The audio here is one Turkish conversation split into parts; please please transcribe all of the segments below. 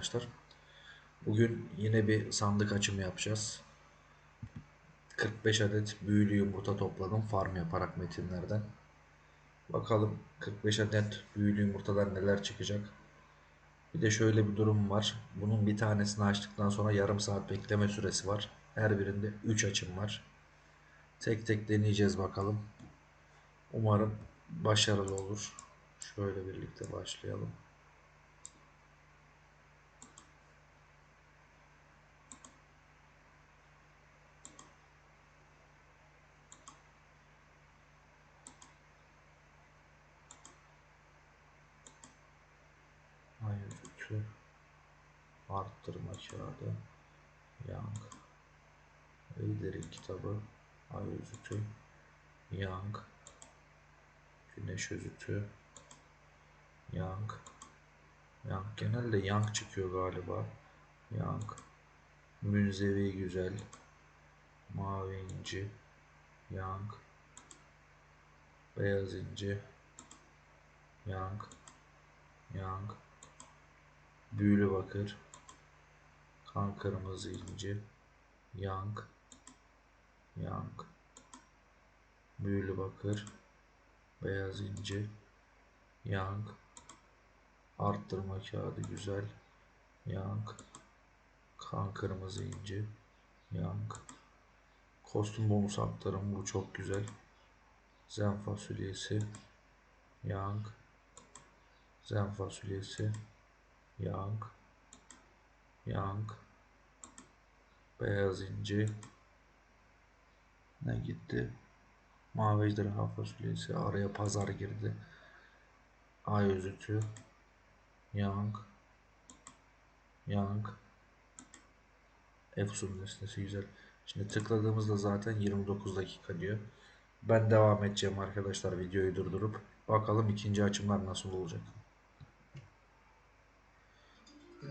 arkadaşlar. Bugün yine bir sandık açımı yapacağız. 45 adet büyülü yumurta topladım farm yaparak metinlerden. Bakalım 45 adet büyülü yumurtadan neler çıkacak. Bir de şöyle bir durum var. Bunun bir tanesini açtıktan sonra yarım saat bekleme süresi var. Her birinde 3 açım var. Tek tek deneyeceğiz bakalım. Umarım başarılı olur. Şöyle birlikte başlayalım. Ütü arttırma kağıdı Young. Lider'in kitabı. Ay özütü. Young. Güneş özütü. Young. Young. Genelde Young çıkıyor galiba. Young. Münzevi güzel. Mavi inci. Young. Beyaz inci. Young. Young Büyülü bakır Kan kırmızı inci Young Young Büyülü bakır Beyaz inci Young Arttırma kağıdı güzel Young Kan kırmızı inci Young Kostüm bonus aktarımı bu çok güzel. Zen fasulyesi Young Zen fasulyesi Young Young Beyaz inci Ne gitti? Mavi ejderha fasulyesi araya pazar girdi. Ay özütü Young Young Efsun nesnesi güzel. Şimdi tıkladığımızda zaten 29 dakika diyor. Ben devam edeceğim arkadaşlar videoyu durdurup. Bakalım ikinci açımlar nasıl olacak.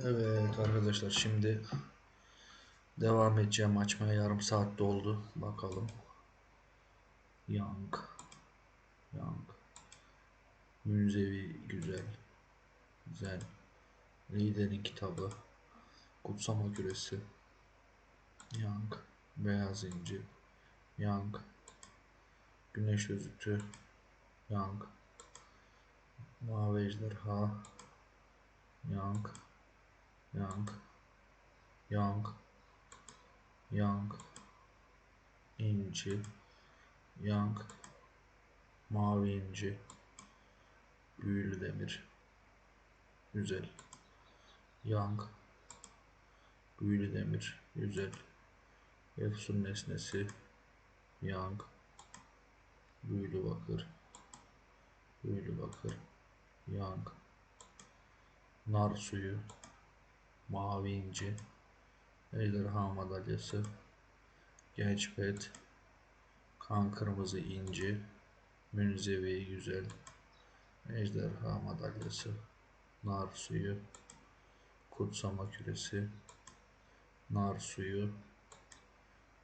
Evet arkadaşlar şimdi devam edeceğim açmaya yarım saat doldu. Bakalım. Young. Young. Münzevi güzel. Güzel. Liderin kitabı. Kutsama küresi. Young. Beyaz inci. Young. Güneş özütü. Young. Mavi ejderha. Young. Young. Young. Young. İnci. Young. Mavi inci. Büyülü demir. Güzel. Young. Büyülü demir. Güzel. Efsun nesnesi. Young. Büyülü bakır. Büyülü bakır. Young. Nar suyu. Mavi inci. Ejderha madalyası. Genç pet. Kan kırmızı inci. Münzevi güzel. Ejderha madalyası. Nar suyu. Kutsama küresi. Nar suyu.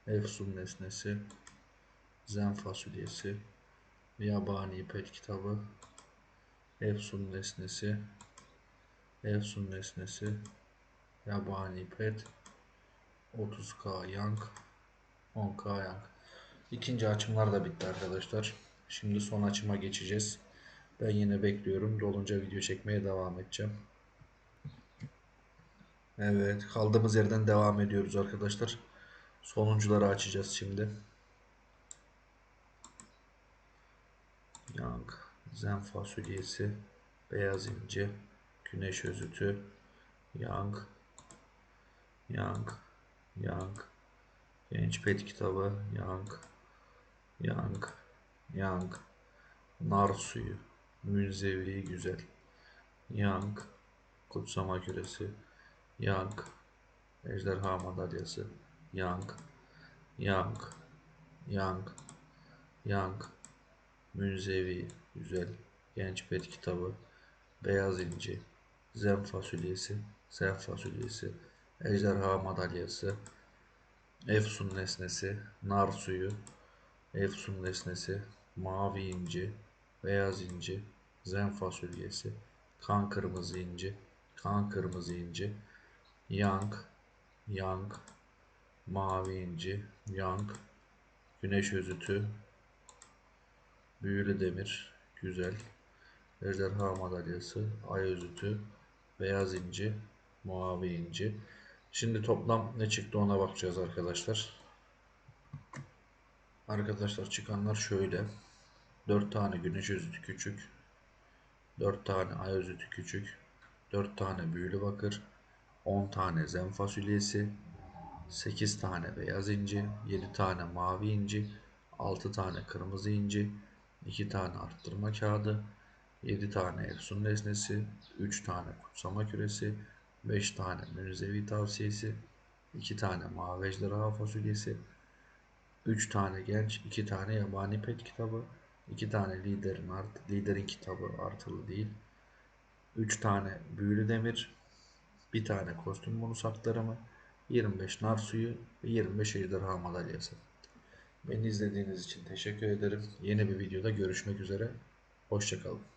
Efsun nesnesi. Zen fasulyesi. Yabani pet kitabı. Efsun nesnesi. Efsun nesnesi. Yabani pet. 30k yank. 10k yank. İkinci açımlar da bitti arkadaşlar. Şimdi son açıma geçeceğiz. Ben yine bekliyorum. Dolunca video çekmeye devam edeceğim. Evet. Kaldığımız yerden devam ediyoruz arkadaşlar. Sonuncuları açacağız şimdi. Young. Zen fasulyesi. Beyaz inci. Güneş özütü. Young. Young. Young. Genç pet kitabı. Young. Young. Young. Nar suyu. Münzevi güzel. Young. Kutsama küresi. Young. Ejderha madalyası. Young. Young. Young. Young. Münzevi güzel. Genç pet kitabı. Beyaz inci. Zen fasulyesi. Zen fasulyesi. Ejderha madalyası. Efsun nesnesi. Nar suyu. Efsun nesnesi. Mavi inci. Beyaz inci. Zen fasulyesi. Kan kırmızı inci. Kan kırmızı inci. Yang, Yang, Mavi inci, Yang, Güneş özütü, Büyülü demir, güzel. Ejderha madalyası, Ay özütü, Beyaz inci, Mavi inci. Şimdi toplam ne çıktı ona bakacağız arkadaşlar. Arkadaşlar çıkanlar şöyle. 4 tane güneş özütü küçük. 4 tane ay özütü küçük. 4 tane büyülü bakır. 10 tane zen fasulyesi. 8 tane beyaz inci. 7 tane mavi inci. 6 tane kırmızı inci. 2 tane arttırma kağıdı. 7 tane efsun nesnesi. 3 tane kutsama küresi. 5 tane münzevi tavsiyesi. 2 tane mavi ejderha fasulyesi. 3 tane genç, 2 tane yabani pet kitabı, 2 tane liderin art, liderin kitabı artılı değil. 3 tane büyülü demir, 1 tane kostüm aktarımı, 25 nar suyu ve 25 ejderha madalyası. Beni izlediğiniz için teşekkür ederim. Yeni bir videoda görüşmek üzere. Hoşçakalın.